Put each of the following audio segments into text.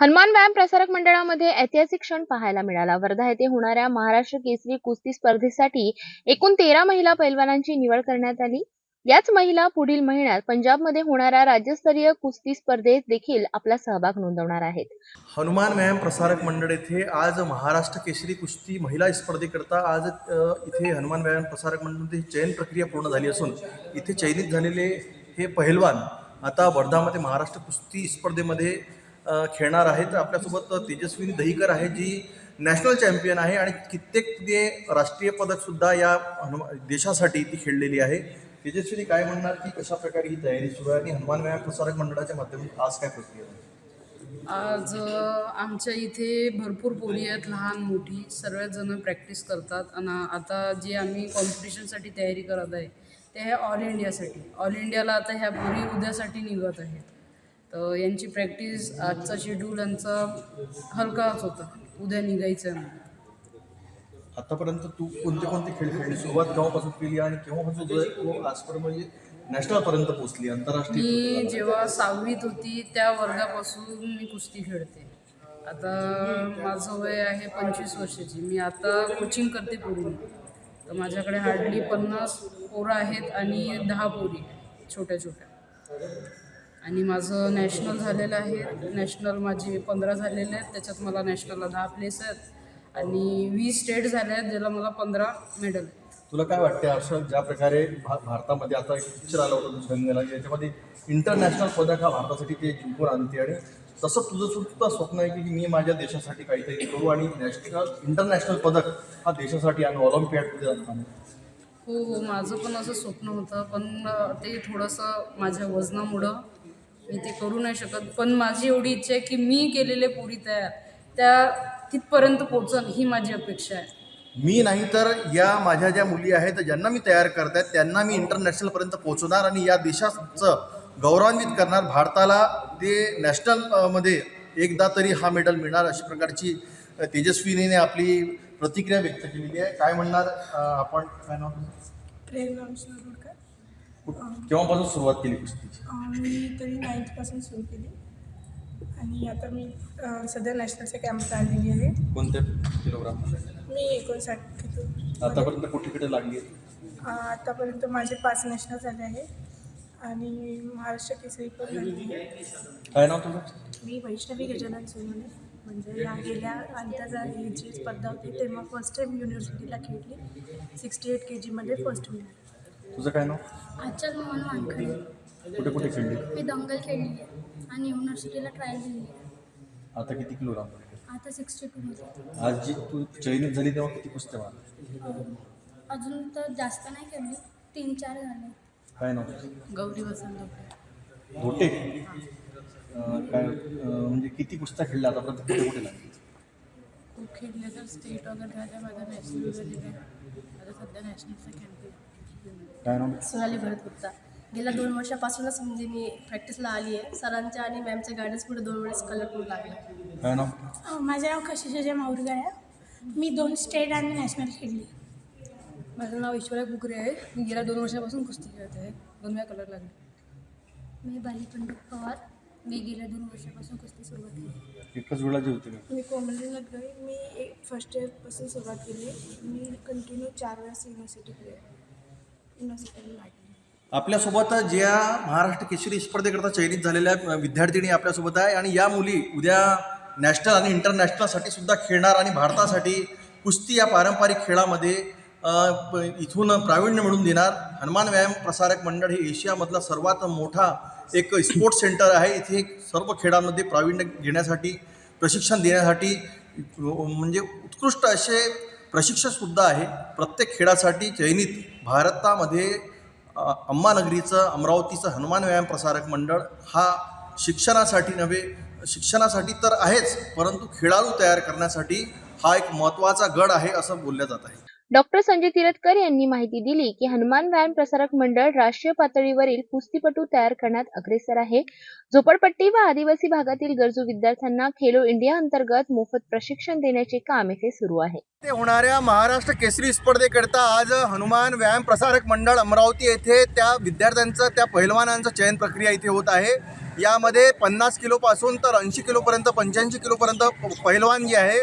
हनुमान व्यायाम प्रसारक मंडळामध्ये ऐतिहासिक क्षण पाहायला मिळाला. वर्धा येथे होणाऱ्या महाराष्ट्र केसरी कुस्ती स्पर्धेसाठी एकूण तेरा महिला पैलवानांची निवड करण्यात आली. याच महिला पुढील महिन्यात पंजाबमध्ये होणाऱ्या राज्यस्तरीय कुस्ती स्पर्धेत देखील आपला सहभाग नोंदवणार आहेत. हनुमान व्यायाम प्रसारक मंडळ येथे आज महाराष्ट्र केसरी कुस्ती महिला स्पर्धेकरता आज इथे हनुमान व्यायाम प्रसारक मंडळ चयन प्रक्रिया पूर्ण झाली असून इथे चयनित झालेले हे पहिलवान आता वर्धामध्ये महाराष्ट्र कुस्ती स्पर्धेमध्ये खेळणार आहेत. आपल्यासोबत तेजस्विनी दहीकर आहे जी नॅशनल चॅम्पियन आहे आणि कित्येक ते राष्ट्रीय पदकसुद्धा या देशासाठी ती खेळलेली आहे. तेजस्विनी काय म्हणणार की कशा प्रकारे ही तयारी सुरू आहे आणि हनुमान व्यायाम प्रसारक मंडळाच्या माध्यमातून आज काय प्रक्रिया आहे? आज आमच्या इथे भरपूर पोरी आहेत लहान मोठी सर्वजणं प्रॅक्टिस करतात. आणि आता जे आम्ही कॉम्पिटिशनसाठी तयारी करत आहे ते आहे ऑल इंडियासाठी. ऑल इंडियाला आता ह्या पोरी उद्यासाठी निघत आहेत. यांची प्रॅक्टिस आजचा शेड्यूल यांचा हलकाच होता. उद्या निघायचं आहे. आतापर्यंत तू कोणते कोणते खेळ खेळली? सुरुवात केव्हापासून केली आणि केव्हापासून जो आहे तो आजपर्यंत म्हणजे नॅशनलपर्यंत पोहोचली? आंतरराष्ट्रीय मी जेव्हा सहावीत होती त्या वर्गापासून मी कुस्ती खेळते. आता माझं वय आहे पंचवीस वर्षाची. मी आता कोचिंग करते पोरी तर माझ्याकडे हार्डली पन्नास पोरं आहेत आणि दहा पोरी आहेत छोट्या छोट्या आणि माझं नॅशनल झालेलं आहे. नॅशनल माझे पंधरा झालेले आहेत. त्याच्यात मला नॅशनलला दहा प्लेस आहेत. आणि वीस स्टेट झाले आहेत ज्याला मला पंधरा मेडल आहेत. तुला काय वाटते असं ज्या प्रकारे भा भारतामध्ये आता एक पिक्चर आला होता दुसऱ्या याच्यामध्ये इंटरनॅशनल पदक हा भारतासाठी ते जिंकून आणते आणि तसं तुझं सुद्धा स्वप्न आहे की मी माझ्या देशासाठी काहीतरी करू आणि नॅशनल इंटरनॅशनल पदक हा देशासाठी आणू ऑलिम्पियाडमध्ये आणू हो हो माझं पण असं स्वप्न होतं पण ते थोडंसं माझ्या वजनामुळं मी ते करू नाही शकत. पण माझी एवढी इच्छा आहे की मी केलेले पोरी तयार त्या तिथपर्यंत पोचन ही माझी अपेक्षा आहे. मी नाही तर या माझ्या ज्या मुली आहेत ज्यांना मी तयार करत आहेत त्यांना मी इंटरनॅशनलपर्यंत पोहोचवणार आणि या देशाचं गौरवान्वित करणार. भारताला ते नॅशनलमध्ये एकदा तरी हा मेडल मिळणार अशी प्रकारची अ, तेजस्विनीने आपली प्रतिक्रिया व्यक्त केलेली आहे. काय म्हणणार आपण? काय नाव? प्रेरणा केव्हापासून सुरुवात केली कुस्तीची? मी तरी नाईन्थपासून सुरू केली. आणि आता मी अं, सध्या नॅशनलच्या कॅम्पला आलेली आहे. कोणत्या किलोग्राम मी एकोणसाठ घेतो. आतापर्यंत कुठे कुठे लागली अं, आतापर्यंत माझे पाच नॅशनल झाले आहे. आणि महाराष्ट्र केसरी पण झाली आहे. काय नाव तुझं? मी वैष्णवी गजानन सोनवणे. म्हणजे या गेल्या आंतरराष्ट्रीय जी स्पर्धा होती तेव्हा फर्स्ट टाईम युनिव्हर्सिटीला खेळली. सिक्स्टी एट के जीमध्ये फर्स्ट मिळाली तुझं काय नाव? आजच्याच मोहन वानखडे कुठे कुठे खेळली? मी दंगल खेळली आहे आणि युनिव्हर्सिटीला ट्रायल दिली आहे. आता किती किलोग्राम आता सिक्स्टी टूमध्ये आज जी तू चयनित झाली तेव्हा किती कुस्त्या मारल्या अजून तर जास्त नाही खेळली तीन चार झाले. काय नाव तुझं? गौरी वसंत. धोटे. अं, काय अं, म्हणजे किती कुस्त्या खेळल्या आतापर्यंत कुठे कुठे लागली? खूप खेळले तर स्टेट वगैरे राहते माझं नॅशनल झालेलं आहे आता सध्या नॅशनलचं खेळते. काय नाव? सोनाली भरत गुप्ता गेल्या दोन वर्षापासूनच म्हणजे मी प्रॅक्टिसला आली आहे सरांच्या आणि मॅमच्या गायडन्समुळे दोन वेळेस कलरफुल लागला. काय नाव? अ, माझं नाव कशिशा माऊरगर आहे. मी दोन स्टेट आणि नॅशनल खेळली. माझं नाव ईश्वरा कुकरे आहे. मी गेल्या दोन वर्षापासून कुस्ती खेळत आहे. दोन वेळा कलर लागले. मी बाली पंडित पवार. मी गेल्या दोन वर्षापासून कुस्ती सुरुवात केली. एकच वेळा जे होते का? मी कोमली नटगळे मी एक फर्स्ट इयरपासून सुरुवात केली. मी कंटिन्यू चार वेळेस युनिव्हर्सिटी लागली आपल्यासोबत ज्या महाराष्ट्र केशरी स्पर्धेकरता चयनित झालेल्या विद्यार्थिनी आपल्यासोबत आहे आणि या मुली उद्या नॅशनल आणि इंटरनॅशनलसाठी सुद्धा खेळणार आणि भारतासाठी कुस्ती या पारंपरिक खेळामध्ये प- इथून प्रावीण्य मिळवून देणार. हनुमान व्यायाम प्रसारक मंडळ हे एशियामधला सर्वात मोठा एक स्पोर्ट्स सेंटर आहे. इथे सर्व खेळांमध्ये प्रावीण्य घेण्यासाठी प्रशिक्षण देण्यासाठी म्हणजे उत्कृष्ट असे प्रशिक्षकसुद्धा आहे. प्रत्येक खेळासाठी चयनित भारतामध्ये अम्मानगरीचं अमरावतीचं हनुमान व्यायाम प्रसारक मंडळ हा शिक्षणासाठी नव्हे शिक्षणासाठी तर आहेच परंतु खेळाडू तयार करण्यासाठी हा एक महत्त्वाचा गड आहे असं बोललं जात आहे. डॉक्टर संजय तिरतकर यांनी माहिती दिली की हनुमान व्यायाम प्रसारक मंडळ राष्ट्रीय पातळीवरील कुस्तीपटू तयार करण्यात अग्रेसर आहे. झोपडपट्टी व आदिवासी भागातील गरजू विद्यार्थ्यांना खेलो इंडिया अंतर्गत मोफत प्रशिक्षण देण्याचे काम येथे सुरू आहे. ते होणाऱ्या महाराष्ट्र केसरी स्पर्धेकरता आज हनुमान व्यायाम प्रसारक मंडळ अमरावती येथे त्या विद्यार्थ्यांचं त्या पहिलवानांचं चयन प्रक्रिया इथे होत आहे. यामध्ये पन्नास किलोपासून तर ऐंशी किलोपर्यंत पंच्याऐंशी किलोपर्यंत पहिलवान जे आहे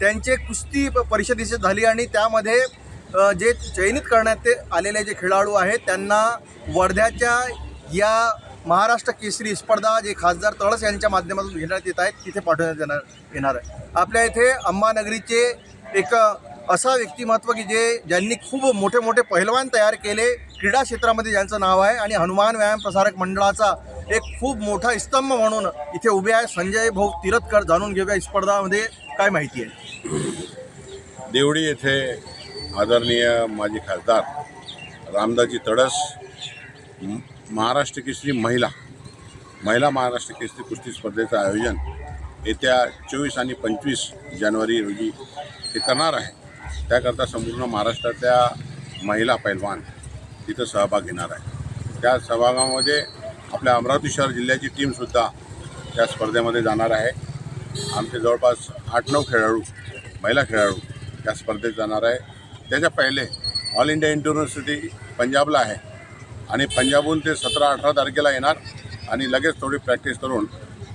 त्यांचे कुस्ती प- परिषदेची झाली आणि त्यामध्ये जे चयनित करण्यात ते आलेले जे खेळाडू आहेत त्यांना वर्ध्याच्या या महाराष्ट्र केसरी स्पर्धा जे खासदार तळस यांच्या माध्यमातून घेण्यात येत आहेत तिथे पाठवण्यात येणार येणार आहे. आपल्या इथे अंबानगरीचे एक असा व्यक्तिमत्व की जे ज्यांनी खूप मोठे मोठे पहिलवान तयार केले क्रीडा क्षेत्रामध्ये ज्यांचं नाव आहे आणि हनुमान व्यायाम प्रसारक मंडळाचा एक खूप मोठा स्तंभ म्हणून इथे उभे आहे. संजय भाऊ तिरतकर जाणून घेऊया स्पर्धामध्ये काय माहिती आहे? देवडी येथे आदरणीय माजी खासदार रामदाजी तडस महाराष्ट्र केसरी महिला महिला महाराष्ट्र केसरी कुस्ती स्पर्धेचं आयोजन येत्या चोवीस आणि पंचवीस जानेवारी रोजी ते करणार आहे. त्याकरता संपूर्ण महाराष्ट्रातल्या महिला पैलवान तिथं सहभाग घेणार आहे. त्या सहभागामध्ये आपल्या अमरावती शहर जिल्ह्याची टीमसुद्धा त्या स्पर्धेमध्ये जाणार आहे. आमचे जवळपास आठ नऊ खेळाडू महिला खेळाडू या स्पर्धेत जाणार आहे. त्याच्या पहिले ऑल इंडिया युनिव्हर्सिटी पंजाबला आहे. आणि पंजाबहून ते सतरा अठरा तारखेला येणार आणि लगेच थोडी प्रॅक्टिस करून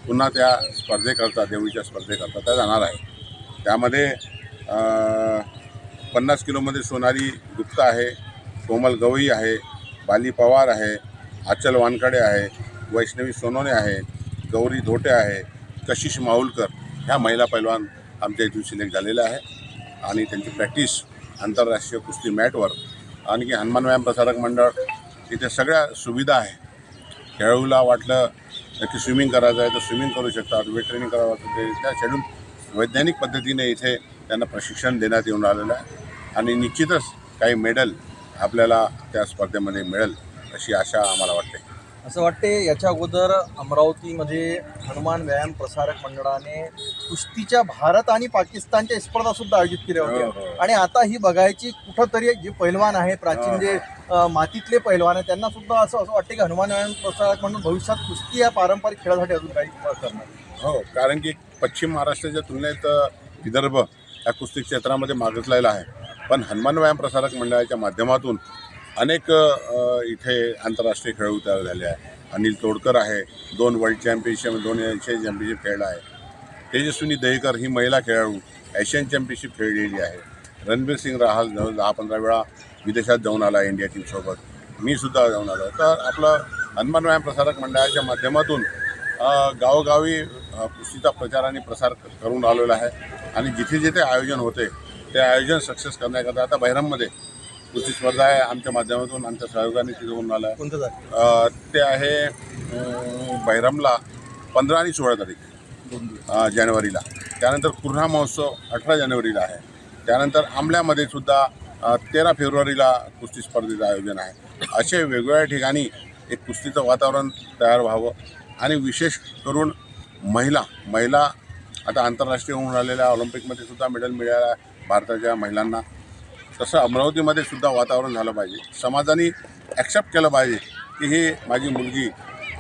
पुन्हा त्या स्पर्धेकरता देवीच्या स्पर्धेकरता त्या जाणार आहे. त्यामध्ये पन्नास किलोमध्ये सोनाली गुप्ता आहे कोमल गवई आहे बाली पवार आहे आचल वानकडे आहे वैष्णवी सोनोने आहे गौरी धोटे आहे कशिश माहुलकर ह्या महिला पैलवान आमच्या इथून सिलेक्ट झालेल्या आहे आणि त्यांची प्रॅक्टिस आंतरराष्ट्रीय कुस्ती मॅटवर आणखी हनुमान व्यायाम प्रसारक मंडळ इथे सगळ्या सुविधा आहे. खेळाडूला वाटलं की स्विमिंग करायचं आहे तर स्विमिंग करू शकतात वेट ट्रेनिंग करावं ते त्या शेड्यूल वैज्ञानिक पद्धतीने इथे त्यांना प्रशिक्षण देण्यात येऊन आलेलं आहे. आणि निश्चितच काही मेडल आपल्याला त्या स्पर्धेमध्ये मिळेल अशी आशा आम्हाला वाटते. असं वाटते याच्या अगोदर अमरावतीमध्ये हनुमान व्यायाम प्रसारक मंडळाने कुस्तीच्या भारत आणि पाकिस्तानच्या स्पर्धा सुद्धा आयोजित केल्या हो, होत्या. हो. आणि आता ही बघायची कुठंतरी जे पैलवान आहे प्राचीन जे अ, मातीतले पैलवान आहे त्यांना सुद्धा असं असं वाटते की हनुमान व्यायाम प्रसारक मंडळ भविष्यात कुस्ती या पारंपरिक खेळासाठी अजून काही करणार हो कारण की पश्चिम महाराष्ट्राच्या तुलनेत विदर्भ या कुस्ती क्षेत्रामध्ये मागासलेला आहे. पण हनुमान व्यायाम प्रसारक मंडळाच्या माध्यमातून अनेक इथे आंतरराष्ट्रीय खेळाडू तयार झाले आहे अनिल तोडकर आहे दोन वर्ल्ड चॅम्पियनशिप दोन एशियन चॅम्पियनशिप खेळला आहे. तेजस्विनी दहीकर ही महिला खेळाडू एशियन चॅम्पियनशिप खेळलेली आहे. रणबीर सिंग राहल जवळ दहा पंधरा वेळा विदेशात जाऊन आला इंडिया टीमसोबत मी सुद्धा जाऊन आलो. तर आपलं हनुमान व्यायाम प्रसारक मंडळाच्या माध्यमातून गावोगावी कुस्तीचा प्रचार आणि प्रसार करून आलेला आहे. आणि जिथे जिथे आयोजन होते ते आयोजन सक्सेस करण्याकरता आता बहिरममध्ये कुस्ती स्पर्धा आहे आमच्या माध्यमातून आमच्या सहयोगाने तिथे होऊन आलं आहे. ते आहे बहिरमला पंधरा आणि सोळा तारीख. जानेवारीला. त्यानंतर कुर्हा महोत्सव अठरा जानेवारीला आहे. त्यानंतर आंबल्यामध्ये सुद्धा तेरा फेब्रुवारीला कुस्ती स्पर्धेचं आयोजन आहे. असे वेगवेगळ्या ठिकाणी एक कुस्तीचं वातावरण तयार व्हावं आणि विशेष करून महिला महिला आता आंतरराष्ट्रीय होऊन राहिलेल्या ऑलिम्पिकमध्ये सुद्धा मेडल मिळाला आहे भारताच्या महिलांना. तसं अमरावतीमध्ये सुद्धा वातावरण झालं पाहिजे. समाजाने ॲक्सेप्ट केलं पाहिजे की ही माझी मुलगी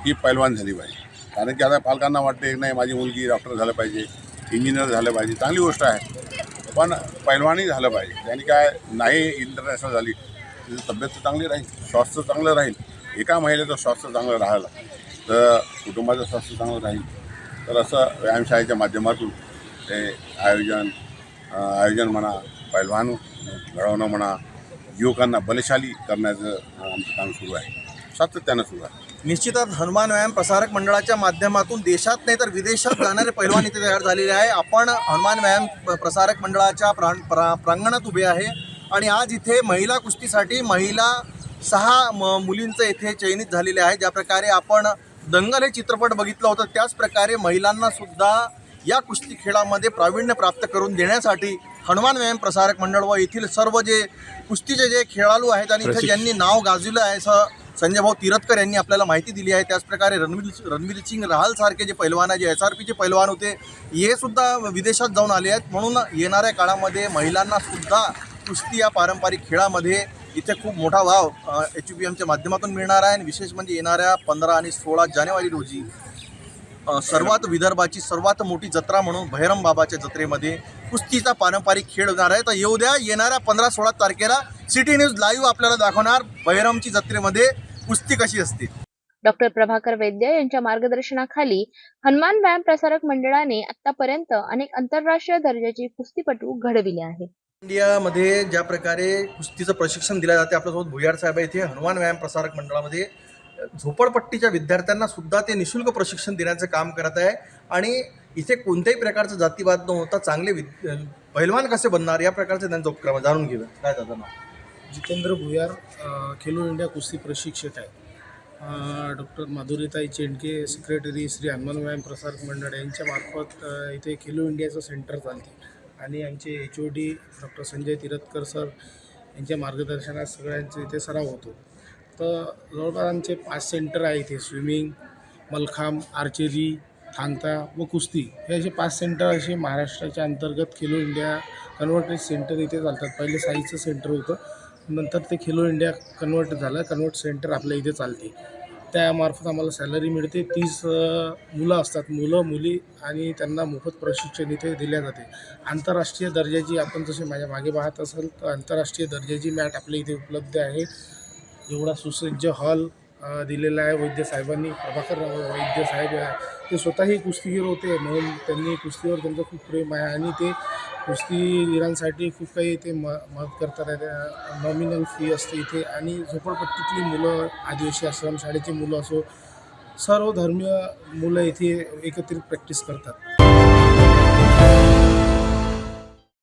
ही पैलवान झाली पाहिजे. कारण की आता पालकांना वाटते नाही माझी मुलगी डॉक्टर झालं पाहिजे इंजिनियर झालं पाहिजे. चांगली गोष्ट आहे. पण पैलवानी झालं पाहिजे. त्याने काय नाही इंटरनॅशनल झाली तिची तब्येत तर चांगली राहील स्वास्थ्य चांगलं राहील. एका महिलेचं स्वास्थ्य चांगलं राहिलं तर कुटुंबाचं स्वास्थ्य चांगलं राहील. तर असं व्यायामशाळेच्या माध्यमातून ते आयोजन आयोजन म्हणा पैलवान घडवणं म्हणा युवकांना बलशाली करण्याचं आमचं काम सुरू आहे. सातत्यानं सुरू आहे. निश्चितच हनुमान व्यायाम प्रसारक मंडळाच्या माध्यमातून देशात नाही तर विदेशात जाणारे पैलवान इथे तयार झालेले आहे. आपण हनुमान व्यायाम प्रसारक मंडळाच्या प्रां प्रा प्रांगणात उभे आहे आणि आज इथे महिला कुस्तीसाठी महिला सहा म मुलींचं इथे चयनित झालेले आहे. ज्या प्रकारे आपण दंगल हे चित्रपट बघितलं होतं त्याच प्रकारे महिलांना सुद्धा या कुस्ती खेळामध्ये प्रावीण्य प्राप्त करून देण्यासाठी हनुमान व्यायाम प्रसारक मंडळ व येथील सर्व जे कुस्तीचे जे खेळाडू आहेत आणि इथे ज्यांनी नाव गाजवलं आहे असं संजय भाऊ तिरतकर यांनी आपल्याला माहिती दिली आहे. त्याचप्रकारे रणवीर रणवीर सिंग रहाल सारखे जे पैलवान आहे जे एस आर पीचे पैलवान होते हे सुद्धा विदेशात जाऊन आले आहेत. म्हणून येणाऱ्या काळामध्ये महिलांना सुद्धा कुस्ती या पारंपरिक खेळामध्ये इथे खूप मोठा वाव एच पी एमच्या माध्यमातून मिळणार आहे. आणि विशेष म्हणजे येणाऱ्या पंधरा आणि सोळा जानेवारी रोजी सर्वात विदर्भाची सर्वात मोठी जत्रा म्हणून भैरम बाबाच्या जत्रेमध्ये कुस्तीचा पारंपरिक खेळ होणार आहे. तर येऊ द्या येणाऱ्या पंधरा सोळा तारखेला सिटी न्यूज लाईव्ह आपल्याला दाखवणार. बहिरमची जत्रेमध्ये कुस्ती कशी असते? डॉक्टर प्रभाकर वैद्य यांच्या मार्गदर्शनाखाली हनुमान व्यायाम प्रसारक मंडळाने आतापर्यंत अनेक आंतरराष्ट्रीय दर्जाची कुस्तीपटू घडविले आहेत इंडियामध्ये ज्या प्रकारे कुस्तीचं प्रशिक्षण दिलं जाते आपल्यासोबत भुयार साहेब आहे इथे. हनुमान व्यायाम प्रसारक मंडळामध्ये झोपडपट्टीच्या विद्यार्थ्यांना सुद्धा ते निशुल्क प्रशिक्षण देण्याचं काम करत आहे. आणि इथे कोणत्याही प्रकारचा जातीवाद न होता चांगले विद पहिलवान कसे बनणार या प्रकारचे त्यांचा उपक्रम आहे. जाणून घेऊया. काय नाव? जितेंद्र भुयार खेलो इंडिया कुस्ती प्रशिक्षक आहे डॉक्टर माधुरीताई चेंडके सेक्रेटरी श्री हनुमान व्यायाम प्रसार मंडळ यांच्यामार्फत इथे खेलो इंडियाचं सेंटर चालते. आणि आमचे H O D doctor Sanjay Tiratkar sir यांच्या मार्गदर्शनात सगळ्यांचे इथे सराव होतो. तर जवळपास आमचे पाच सेंटर आहे इथे स्विमिंग मलखांब आर्चरी थांगता व कुस्ती. हे असे पाच सेंटर असे महाराष्ट्राच्या अंतर्गत खेलो इंडिया कन्व्हर्टेड सेंटर इथे चालतात. पहिले साईचं सेंटर होतं. नंतर ते खेलो इंडिया कन्वर्ट झालं. कन्वर्ट सेंटर आपल्या इथे चालते. त्यामार्फत आम्हाला सॅलरी मिळते. तीस मुलं असतात. मुलं मुली आणि त्यांना मोफत प्रशिक्षण इथे दिल्या जाते. आंतरराष्ट्रीय दर्जाची आपण जसे माझ्या मागे पाहत असाल तर आंतरराष्ट्रीय दर्जाची मॅट आपल्या इथे उपलब्ध आहे. एवढा सुसज्ज हॉल दिलेला आहे वैद्य साहेबांनी प्रभाकर वैद्य साहेब आहे ते स्वतःही कुस्तीगीर होते म्हणून त्यांनी कुस्तीवर त्यांचं खूप प्रेम आहे आणि ते कुस्तीगीरांसाठी खूप काही ते म मदत करतात नॉमिनल फी असते इथे आणि झोपडपट्टीतली मुलं आदिवासी आश्रमशाळेची मुलं असो सर्व धर्मीय मुलं इथे एकत्रित प्रॅक्टिस करतात.